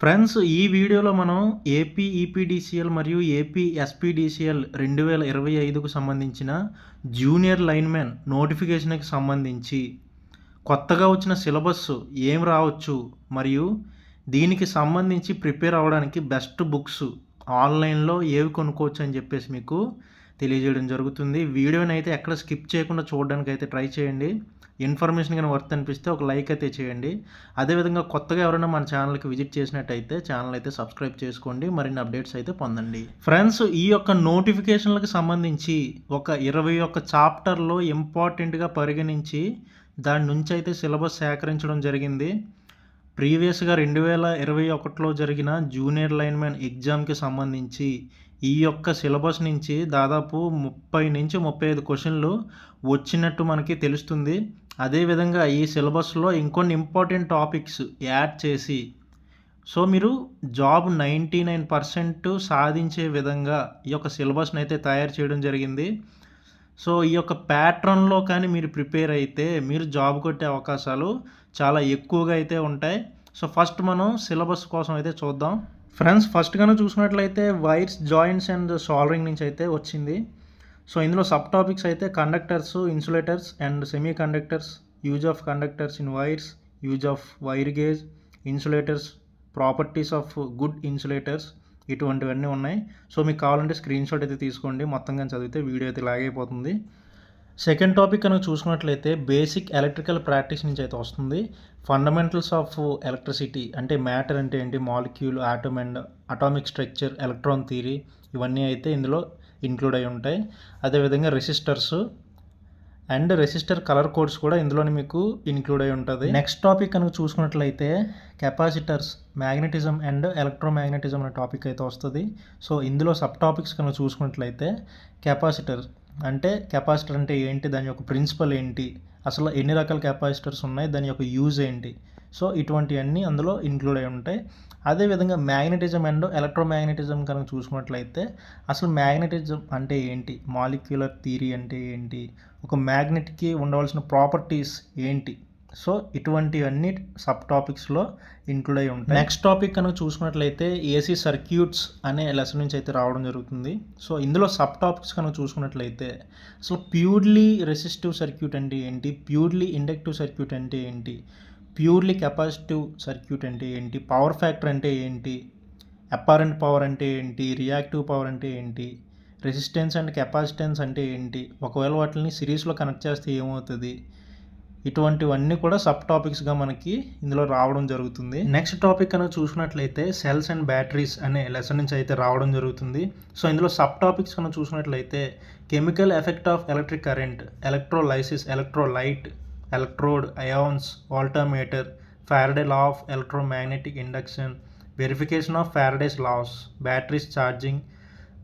Friends ఈ వీడియోలో మనం A P E P D C L మరియు A P S P D C L రెండు వేల ఇరవై ఐదుకు సంబంధించిన జూనియర్ లైన్మెన్ నోటిఫికేషన్కి సంబంధించి కొత్తగా వచ్చిన సిలబస్ ఏం రావచ్చు మరియు దీనికి సంబంధించి ప్రిపేర్ అవ్వడానికి బెస్ట్ బుక్స్ ఆన్లైన్లో ఏవి కొనుక్కోవచ్చు అని చెప్పేసి మీకు తెలియజేయడం జరుగుతుంది. వీడియోని అయితే ఎక్కడ స్కిప్ చేయకుండా చూడడానికి అయితే ట్రై చేయండి. ఇన్ఫర్మేషన్ కానీ వర్త్ అనిపిస్తే ఒక లైక్ అయితే చేయండి. అదేవిధంగా కొత్తగా ఎవరైనా మన ఛానల్కి విజిట్ చేసినట్టయితే ఛానల్ అయితే సబ్స్క్రైబ్ చేసుకోండి. మరిన్ని అప్డేట్స్ అయితే పొందండి. ఫ్రెండ్స్ ఈ యొక్క నోటిఫికేషన్లకు సంబంధించి ఒక ఇరవై ఒక్క చాప్టర్లో ఇంపార్టెంట్గా పరిగణించి దాని నుంచి అయితే సిలబస్ సేకరించడం జరిగింది. ప్రీవియస్గా రెండు వేల ఇరవై ఒకటిలో జరిగిన జూనియర్ లైన్మెన్ ఎగ్జామ్కి సంబంధించి ఈ యొక్క సిలబస్ నుంచి దాదాపు ముప్పై నుంచి ముప్పై ఐదు క్వశ్చన్లు వచ్చినట్టు మనకి తెలుస్తుంది. అదేవిధంగా ఈ సిలబస్లో ఇంకొన్ని ఇంపార్టెంట్ టాపిక్స్ యాడ్ చేసి సో మీరు జాబ్ నైంటీ నైన్ పర్సెంట్ సాధించే విధంగా ఈ యొక్క సిలబస్ని అయితే తయారు చేయడం జరిగింది. సో ఈ యొక్క ప్యాట్రన్లో కానీ మీరు ప్రిపేర్ అయితే మీరు జాబ్ కొట్టే అవకాశాలు చాలా ఎక్కువగా అయితే ఉంటాయి. సో ఫస్ట్ మనం సిలబస్ కోసం అయితే చూద్దాం. ఫ్రెండ్స్ ఫస్ట్గానే చూసినట్లయితే వైర్స్ జాయింట్స్ అండ్ సాల్వరింగ్ నుంచి అయితే వచ్చింది. సో ఇందులో సబ్ టాపిక్స్ అయితే conductors insulators and semiconductors use of conductors in wires use of wire gauge insulators properties of good insulators ఇటువంటివన్నీ ఉన్నాయి. సో మీకు కావాలంటే స్క్రీన్ షాట్ అయితే తీసుకోండి. మొత్తంగా చదివితే వీడియో అయితే లాగ్ అయిపోతుంది. సెకండ్ టాపిక్ కనుక చూసుకున్నట్లయితే బేసిక్ ఎలక్ట్రికల్ ప్రాక్టీస్ నుంచి అయితే వస్తుంది. ఫండమెంటల్స్ ఆఫ్ ఎలక్ట్రిసిటీ అంటే మ్యాటర్ అంటే ఏంటి? Molecule atom and atomic structure electron theory ఇవన్నీ అయితే ఇందులో ఇంక్లూడ్ అయి ఉంటాయి. అదేవిధంగా resistors and resistor colour codes కూడా ఇందులోనే మీకు ఇంక్లూడ్ అయి ఉంటుంది. నెక్స్ట్ టాపిక్ కనుక చూసుకున్నట్లయితే కెపాసిటర్స్ మ్యాగ్నెటిజం అండ్ ఎలక్ట్రోమాగ్నెటిజం అనే టాపిక్ అయితే వస్తుంది. సో ఇందులో సబ్ టాపిక్స్ కనుక చూసుకున్నట్లయితే కెపాసిటర్ అంటే కెపాసిటర్ అంటే ఏంటి? దాని యొక్క ప్రిన్సిపల్ ఏంటి? అసలు ఎన్ని రకాల కెపాసిటర్స్ ఉన్నాయి? దాని యొక్క యూజ్ ఏంటి? సో ఇటువంటివన్నీ అందులో ఇంక్లూడ్ అయి ఉంటాయి. అదేవిధంగా మ్యాగ్నెటిజం అండ్ ఎలక్ట్రోమ్యాగ్నెటిజం కనుక చూసుకున్నట్లయితే అసలు మ్యాగ్నెటిజం అంటే ఏంటి? మాలిక్యులర్ థియరీ అంటే ఏంటి? ఒక మ్యాగ్నెట్కి ఉండవలసిన ప్రాపర్టీస్ ఏంటి? సో ఇటువంటివన్నీ సబ్ టాపిక్స్లో ఇంక్లూడ్ అయి ఉంటాయి. నెక్స్ట్ టాపిక్ కనుక చూసుకున్నట్లయితే ఏసీ సర్క్యూట్స్ అనే లెసన్ నుంచి అయితే రావడం జరుగుతుంది. సో ఇందులో సబ్ టాపిక్స్ కనుక చూసుకున్నట్లయితే అసలు ప్యూర్లీ రెసిస్టివ్ సర్క్యూట్ అంటే ఏంటి? ప్యూర్లీ ఇండక్టివ్ సర్క్యూట్ అంటే ఏంటి? ప్యూర్లీ కెపాసిటివ్ సర్క్యూట్ అంటే ఏంటి? పవర్ ఫ్యాక్టర్ అంటే ఏంటి? అపారెంట్ పవర్ అంటే ఏంటి? రియాక్టివ్ పవర్ అంటే ఏంటి? రెసిస్టెన్స్ అండ్ కెపాసిటెన్స్ అంటే ఏంటి? ఒకవేళ వాటిని సిరీస్లో కనెక్ట్ చేస్తే ఏమవుతుంది? ఇటువంటివన్నీ కూడా సబ్ టాపిక్స్గా మనకి ఇందులో రావడం జరుగుతుంది. నెక్స్ట్ టాపిక్ కనుక చూసినట్లయితే సెల్స్ అండ్ బ్యాటరీస్ అనే లెసన్ నుంచి అయితే రావడం జరుగుతుంది. సో ఇందులో సబ్ టాపిక్స్ కనుక చూసినట్లయితే chemical effect of electric current electrolysis electrolyte electrode ions alternator Faraday law of electromagnetic induction verification of Faraday's laws batteries charging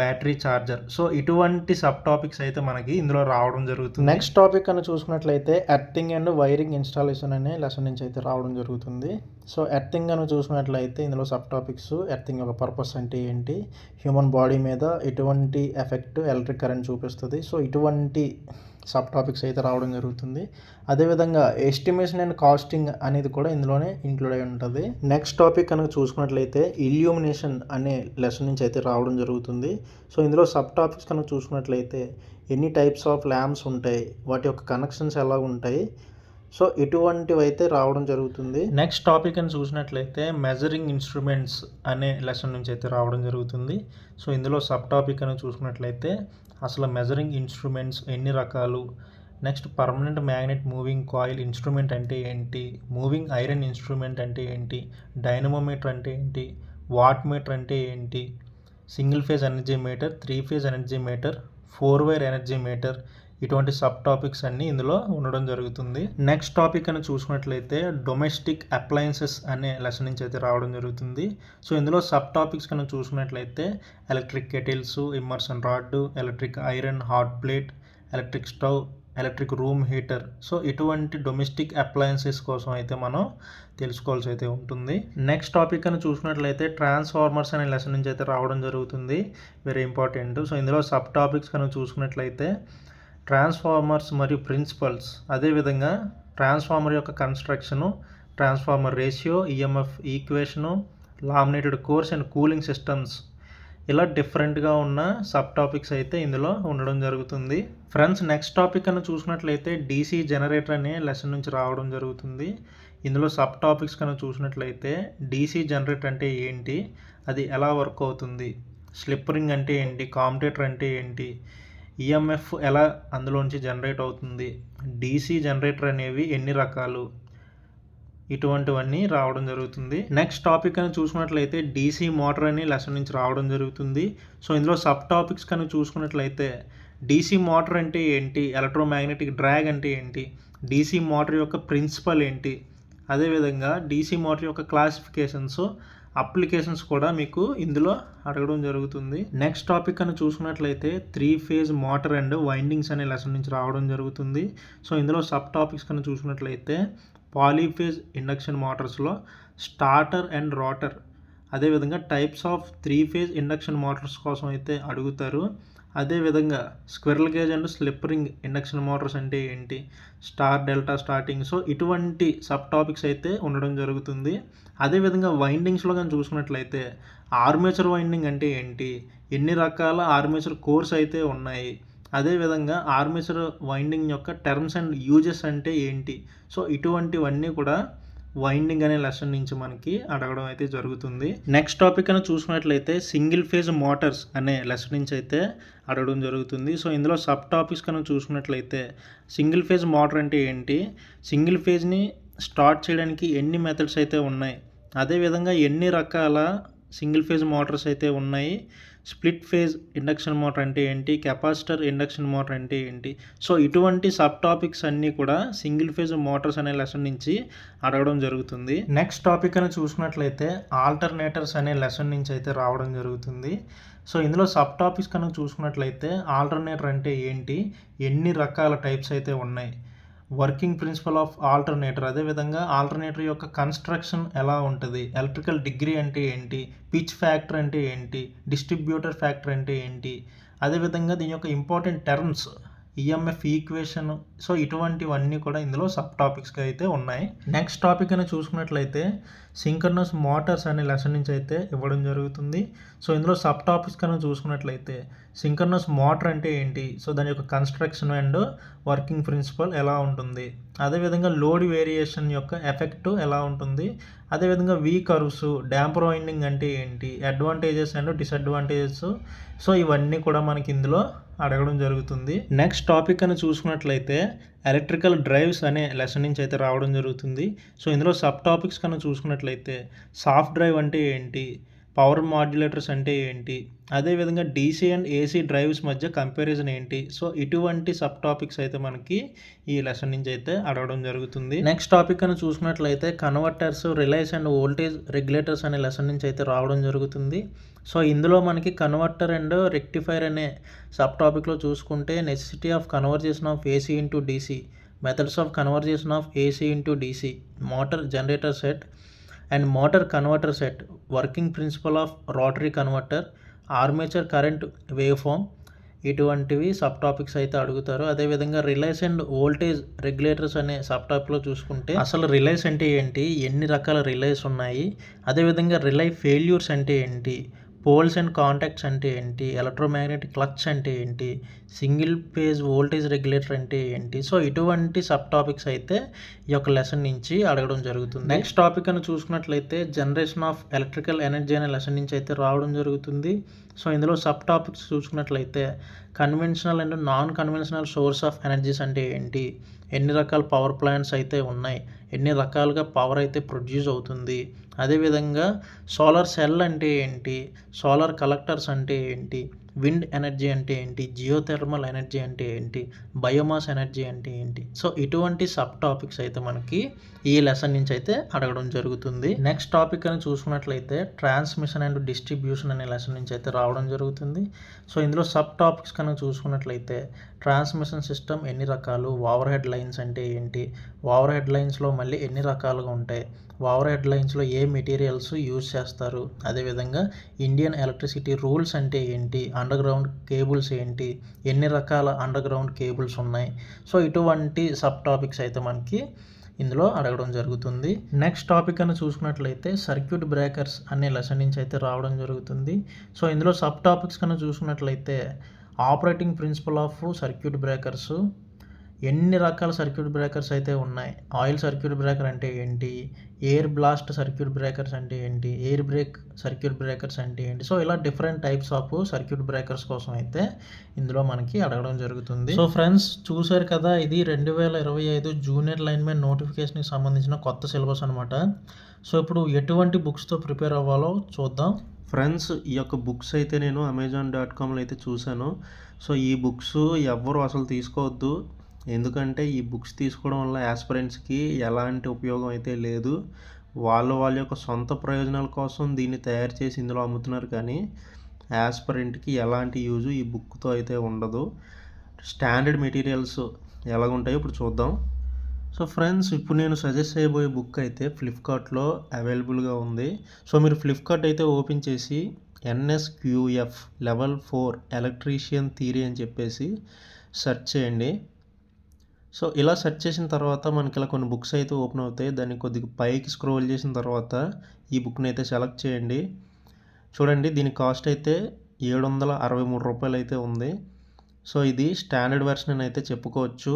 battery charger so ఇటువంటి sub topics అయితే మనకి ఇందులో రావడం జరుగుతుంది. నెక్స్ట్ టాపిక్ అని చూసుకున్నట్లయితే ఎర్తింగ్ అండ్ వైరింగ్ ఇన్స్టాలేషన్ అనే lesson నుంచి అయితే రావడం జరుగుతుంది. సో ఎర్తింగ్ అని చూసుకున్నట్లయితే ఇందులో సబ్ టాపిక్స్ ఎర్తింగ్ యొక్క పర్పస్ అంటే ఏంటి హ్యూమన్ బాడీ మీద ఎటువంటి ఎఫెక్ట్ ఎలక్ట్రిక్ కరెంట్ చూపిస్తుంది. సో ఇటువంటి సబ్ టాపిక్స్ అయితే రావడం జరుగుతుంది. అదేవిధంగా ఎస్టిమేషన్ అండ్ కాస్టింగ్ అనేది కూడా ఇందులోనే ఇంక్లూడ్ అయి ఉంటుంది. నెక్స్ట్ టాపిక్ కనుక చూసుకున్నట్లయితే ఇల్యూమినేషన్ అనే లెసన్ నుంచి అయితే రావడం జరుగుతుంది. సో ఇందులో సబ్ టాపిక్స్ కనుక చూసుకున్నట్లయితే ఎన్ని టైప్స్ ఆఫ్ ల్యాంప్స్ ఉంటాయి వాటి యొక్క కనెక్షన్స్ ఎలా ఉంటాయి సో ఇటువంటివి అయితే రావడం జరుగుతుంది. నెక్స్ట్ టాపిక్ అని చూసినట్లయితే మెజరింగ్ ఇన్స్ట్రుమెంట్స్ అనే లెసన్ నుంచి అయితే రావడం జరుగుతుంది. సో ఇందులో సబ్ టాపిక్ అని చూసుకున్నట్లయితే అసలు మెజరింగ్ ఇన్స్ట్రుమెంట్స్ ఎన్ని రకాలు? Next permanent magnet moving coil instrument అంటే ఏంటి? మూవింగ్ ఐరన్ ఇన్స్ట్రుమెంట్ అంటే ఏంటి? డైనమోమీటర్ అంటే ఏంటి? వాట్ మీటర్ అంటే ఏంటి? Single phase energy meter three phase energy meter four wire energy meter ఇటువంటి సబ్ టాపిక్స్ అన్నీ ఇందులో ఉండడం జరుగుతుంది. నెక్స్ట్ టాపిక్ అని చూసుకున్నట్లయితే డొమెస్టిక్ అప్లయన్సెస్ అనే లెసన్ నుంచి అయితే రావడం జరుగుతుంది. సో ఇందులో సబ్ టాపిక్స్ కనుక చూసుకున్నట్లయితే electric kettles immersion rod electric iron hot plate electric stove electric room heater. So ఇటువంటి డొమెస్టిక్ అప్లయన్సెస్ కోసం అయితే మనం తెలుసుకోవాల్సి అయితే ఉంటుంది. నెక్స్ట్ టాపిక్ అని చూసుకున్నట్లయితే ట్రాన్స్ఫార్మర్స్ అనే లెసన్ నుంచి అయితే రావడం జరుగుతుంది. వెరీ ఇంపార్టెంట్ సో ఇందులో సబ్ టాపిక్స్ కనుక చూసుకున్నట్లయితే ట్రాన్స్ఫార్మర్స్ మరియు ప్రిన్సిపల్స్. అదేవిధంగా ట్రాన్స్ఫార్మర్ యొక్క construction transformer ratio EMF equation laminated cores and cooling systems ఇలా డిఫరెంట్గా ఉన్న సబ్ టాపిక్స్ అయితే ఇందులో ఉండడం జరుగుతుంది. ఫ్రెండ్స్ నెక్స్ట్ టాపిక్ అని చూసినట్లయితే డీసీ జనరేటర్ అనే లెసన్ నుంచి రావడం జరుగుతుంది. ఇందులో సబ్ టాపిక్స్ కన్నా చూసినట్లయితే డీసీ జనరేటర్ అంటే ఏంటి? అది ఎలా వర్క్ అవుతుంది? స్లిప్పరింగ్ అంటే ఏంటి? కాంపిటేటర్ అంటే ఏంటి? ఈఎంఎఫ్ ఎలా అందులోంచి జనరేట్ అవుతుంది? డీసీ జనరేటర్ అనేవి ఎన్ని రకాలు? ఇటువంటివన్నీ రావడం జరుగుతుంది. నెక్స్ట్ టాపిక్ అని చూసుకున్నట్లయితే డీసీ మోటార్ అని లెసన్ నుంచి రావడం జరుగుతుంది. సో ఇందులో సబ్ టాపిక్స్ కనుక చూసుకున్నట్లయితే డీసీ మోటార్ అంటే ఏంటి? ఎలక్ట్రోమాగ్నెటిక్ డ్రాగ్ అంటే ఏంటి? డీసీ మోటార్ యొక్క ప్రిన్సిపల్ ఏంటి? అదేవిధంగా డీసీ మోటార్ యొక్క క్లాసిఫికేషన్స్ అప్లికేషన్స్ కూడా మీకు ఇందులో అడగడం జరుగుతుంది. నెక్స్ట్ టాపిక్ అని చూసుకున్నట్లయితే three phase motor and windings అనే లెసన్ నుంచి రావడం జరుగుతుంది. సో ఇందులో సబ్ టాపిక్స్ కన్నా చూసుకున్నట్లయితే పాలీఫేజ్ ఇండక్షన్ మోటార్స్లో స్టార్టర్ అండ్ రోటర్ అదేవిధంగా types of three phase induction motors కోసం అయితే అడుగుతారు. అదేవిధంగా squirrel cage and slip ring induction motors అంటే ఏంటి? Star delta starting. సో ఇటువంటి సబ్ టాపిక్స్ అయితే ఉండడం జరుగుతుంది. అదేవిధంగా వైండింగ్స్లో కానీ చూసుకున్నట్లయితే ఆర్మేచర్ వైండింగ్ అంటే ఏంటి? ఎన్ని రకాల ఆర్మేచర్ కోర్స్ అయితే ఉన్నాయి? అదేవిధంగా ఆర్మేచర్ వైండింగ్ యొక్క టర్మ్స్ అండ్ యూజెస్ అంటే ఏంటి? సో ఇటువంటివన్నీ కూడా వైండింగ్ అనే లెసన్ నుంచి మనకి అడగడం అయితే జరుగుతుంది. నెక్స్ట్ టాపిక్ అని చూసుకున్నట్లయితే సింగిల్ ఫేజ్ మోటార్స్ అనే లెసన్ నుంచి అయితే అడగడం జరుగుతుంది. సో ఇందులో సబ్ టాపిక్స్ కనుక చూసుకున్నట్లయితే సింగిల్ ఫేజ్ మోటార్ అంటే ఏంటి? సింగిల్ ఫేజ్ని స్టార్ట్ చేయడానికి ఎన్ని మెథడ్స్ అయితే ఉన్నాయి? అదేవిధంగా ఎన్ని రకాల సింగిల్ ఫేజ్ మోటార్స్ అయితే ఉన్నాయి? స్ప్లిట్ ఫేజ్ ఇండక్షన్ మోటార్ అంటే ఏంటి? కెపాసిటర్ ఇండక్షన్ మోటార్ అంటే ఏంటి? సో ఇటువంటి సబ్ టాపిక్స్ అన్నీ కూడా సింగిల్ ఫేజ్ మోటార్స్ అనే లెసన్ నుంచి అడగడం జరుగుతుంది. నెక్స్ట్ టాపిక్ అని చూసుకున్నట్లయితే ఆల్టర్నేటర్స్ అనే లెసన్ నుంచి అయితే రావడం జరుగుతుంది. సో ఇందులో సబ్ టాపిక్స్ కనుక చూసుకున్నట్లయితే ఆల్టర్నేటర్ అంటే ఏంటి? ఎన్ని రకాల టైప్స్ అయితే ఉన్నాయి? Working principle of alternator. అదేవిధంగా ఆల్టర్నేటర్ యొక్క కన్స్ట్రక్షన్ ఎలా ఉంటుంది? ఎలక్ట్రికల్ డిగ్రీ అంటే ఏంటి? పిచ్ ఫ్యాక్టర్ అంటే ఏంటి? డిస్ట్రిబ్యూటర్ ఫ్యాక్టర్ అంటే ఏంటి? అదేవిధంగా దీని యొక్క important terms EMF equation so ఇటువంటివన్నీ కూడా ఇందులో సబ్ టాపిక్స్గా అయితే ఉన్నాయి. నెక్స్ట్ టాపిక్ అని చూసుకున్నట్లయితే సింకర్నస్ మోటార్స్ అనే లెసన్ నుంచి అయితే ఇవ్వడం జరుగుతుంది. సో ఇందులో సబ్ టాపిక్స్ కన్నా చూసుకున్నట్లయితే సింకర్నస్ మోటార్ అంటే ఏంటి? సో దాని యొక్క కన్స్ట్రక్షన్ అండ్ వర్కింగ్ ప్రిన్సిపల్ ఎలా ఉంటుంది? అదేవిధంగా లోడ్ వేరియేషన్ యొక్క ఎఫెక్ట్ ఎలా ఉంటుంది? అదేవిధంగా వీ కర్వ్స్ డ్యాంపర్ వైండింగ్ అంటే ఏంటి? అడ్వాంటేజెస్ అండ్ డిసడ్వాంటేజెస్ సో ఇవన్నీ కూడా మనకి ఇందులో అడగడం జరుగుతుంది. నెక్స్ట్ టాపిక్ అని చూసుకున్నట్లయితే ఎలక్ట్రికల్ డ్రైవ్స్ అనే లెసన్ నుంచి అయితే రావడం జరుగుతుంది. సో ఇందులో సబ్ టాపిక్స్ కన్నా చూసుకున్నట్లయితే సాఫ్ట్ డ్రైవ్ అంటే ఏంటి? పవర్ మాడ్యులేటర్స్ అంటే ఏంటి? అదేవిధంగా డీసీ అండ్ ఏసీ డ్రైవ్స్ మధ్య కంపారిజన్ ఏంటి? సో ఇటువంటి సబ్ టాపిక్స్ అయితే మనకి ఈ లెసన్ నుంచి అయితే అడగడం జరుగుతుంది. నెక్స్ట్ టాపిక్ అని చూసుకున్నట్లయితే converters relays and voltage regulators అనే లెసన్ నుంచి అయితే రావడం జరుగుతుంది. సో ఇందులో మనకి కన్వర్టర్ అండ్ రెక్టిఫైర్ అనే సబ్ టాపిక్లో చూసుకుంటే necessity of conversion of AC into DC methods of conversion of AC into DC motor generator set and motor converter set working principle of rotary converter armature current wave form ఇటువంటివి sub topics అయితే అడుగుతారు. అదేవిధంగా relays and voltage regulators అనే sub టాపిక్లో చూసుకుంటే అసలు relies అంటే ఏంటి? ఎన్ని రకాల రిలైస్ ఉన్నాయి? అదేవిధంగా రిలై ఫెయిల్యూర్స్ అంటే ఏంటి? పోల్స్ అండ్ కాంటాక్ట్స్ అంటే ఏంటి? ఎలక్ట్రోమాగ్నెటిక్ క్లచ్ అంటే ఏంటి? సింగిల్ పేజ్ వోల్టేజ్ రెగ్యులేటర్ అంటే ఏంటి? సో ఇటువంటి సబ్ టాపిక్స్ అయితే ఈ యొక్క లెసన్ నుంచి అడగడం జరుగుతుంది. నెక్స్ట్ టాపిక్ అని చూసుకున్నట్లయితే జనరేషన్ ఆఫ్ ఎలక్ట్రికల్ ఎనర్జీ అనే లెసన్ నుంచి అయితే రావడం జరుగుతుంది. సో ఇందులో సబ్ టాపిక్స్ చూసుకున్నట్లయితే conventional and non conventional source of energies అంటే ఏంటి? ఎన్ని రకాల పవర్ ప్లాంట్స్ అయితే ఉన్నాయి? ఎన్ని రకాలుగా పవర్ అయితే ప్రొడ్యూస్ అవుతుంది? అదేవిధంగా సోలార్ సెల్ అంటే ఏంటి? సోలార్ కలెక్టర్స్ అంటే ఏంటి? విండ్ ఎనర్జీ అంటే ఏంటి? జియోథెర్మల్ ఎనర్జీ అంటే ఏంటి? బయోమాస్ ఎనర్జీ అంటే ఏంటి? సో ఇటువంటి సబ్ టాపిక్స్ అయితే మనకి ఈ లెసన్ నుంచి అయితే అడగడం జరుగుతుంది. నెక్స్ట్ టాపిక్ అని చూసుకున్నట్లయితే ట్రాన్స్మిషన్ అండ్ డిస్ట్రిబ్యూషన్ అనే లెసన్ నుంచి అయితే రావడం జరుగుతుంది. సో ఇందులో సబ్ టాపిక్స్ కనుక చూసుకున్నట్లయితే ట్రాన్స్మిషన్ సిస్టమ్ ఎన్ని రకాలు? ఓవర్ హెడ్ లైన్స్ అంటే ఏంటి? ఓవర్ హెడ్ లైన్స్లో మళ్ళీ ఎన్ని రకాలుగా ఉంటాయి? ఓవర్ హెడ్ లైన్స్లో ఏ మెటీరియల్స్ యూజ్ చేస్తారు? అదేవిధంగా ఇండియన్ ఎలక్ట్రిసిటీ రూల్స్ అంటే ఏంటి? అండర్ గ్రౌండ్ కేబుల్స్ ఏంటి? ఎన్ని రకాల అండర్ గ్రౌండ్ కేబుల్స్ ఉన్నాయి? సో ఇటువంటి సబ్ టాపిక్స్ అయితే మనకి ఇందులో అడగడం జరుగుతుంది. నెక్స్ట్ టాపిక్ అని చూసుకున్నట్లయితే సర్క్యూట్ బ్రేకర్స్ అనే లెసన్ నుంచి అయితే రావడం జరుగుతుంది. సో ఇందులో సబ్ టాపిక్స్ కన్నా చూసుకున్నట్లయితే operating principle of circuit breakers ఎన్ని రకాల సర్క్యూట్ బ్రేకర్స్ అయితే ఉన్నాయి? ఆయిల్ సర్క్యూట్ బ్రేకర్ అంటే ఏంటి? ఎయిర్ బ్లాస్ట్ సర్క్యూట్ బ్రేకర్స్ అంటే ఏంటి? ఎయిర్ బ్రేక్ సర్క్యూట్ బ్రేకర్స్ అంటే ఏంటి? సో ఇలా different types of circuit breakers కోసం అయితే ఇందులో మనకి అడగడం జరుగుతుంది. సో ఫ్రెండ్స్ చూశారు కదా ఇది రెండు వేల ఇరవై ఐదు జూనియర్ లైన్మెన్ నోటిఫికేషన్కి సంబంధించిన కొత్త సిలబస్ అనమాట సో ఇప్పుడు ఎటువంటి బుక్స్తో ప్రిపేర్ అవ్వాలో చూద్దాం. ఫ్రెండ్స్ ఈ యొక్క బుక్స్ అయితే నేను అమెజాన్ డాట్ కామ్లో అయితే చూశాను. సో ఈ బుక్స్ ఎవ్వరు అసలు తీసుకోవద్దు. ఎందుకంటే ఈ బుక్స్ తీసుకోవడం వల్ల యాస్పిరెంట్స్కి ఎలాంటి ఉపయోగం అయితే లేదు. వాళ్ళు వాళ్ళ యొక్క సొంత ప్రయోజనాల కోసం దీన్ని తయారు చేసి ఇందులో అమ్ముతున్నారు కానీ యాస్పరెంట్కి ఎలాంటి యూజు ఈ బుక్తో అయితే ఉండదు. స్టాండర్డ్ మెటీరియల్స్ ఎలాగుంటాయో ఇప్పుడు చూద్దాం. సో ఫ్రెండ్స్ ఇప్పుడు నేను సజెస్ట్ చేయబోయే బుక్ అయితే ఫ్లిప్కార్ట్లో అవైలబుల్గా ఉంది. సో మీరు ఫ్లిప్కార్ట్ అయితే ఓపెన్ చేసి NSQF level four electrician theory అని చెప్పేసి సెర్చ్ చేయండి. సో ఇలా సెర్చ్ చేసిన తర్వాత మనకి ఇలా కొన్ని బుక్స్ అయితే ఓపెన్ అవుతాయి. దాన్ని కొద్దిగా పైకి స్క్రోల్ చేసిన తర్వాత ఈ బుక్ని అయితే సెలెక్ట్ చేయండి. చూడండి దీని కాస్ట్ అయితే ఏడు వందల అరవై మూడు రూపాయలు అయితే ఉంది. సో ఇది స్టాండర్డ్ వెర్షన్ అని అయితే చెప్పుకోవచ్చు.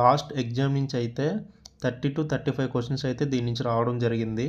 లాస్ట్ ఎగ్జామ్ నుంచి అయితే thirty to thirty five questions అయితే దీని నుంచి రావడం జరిగింది.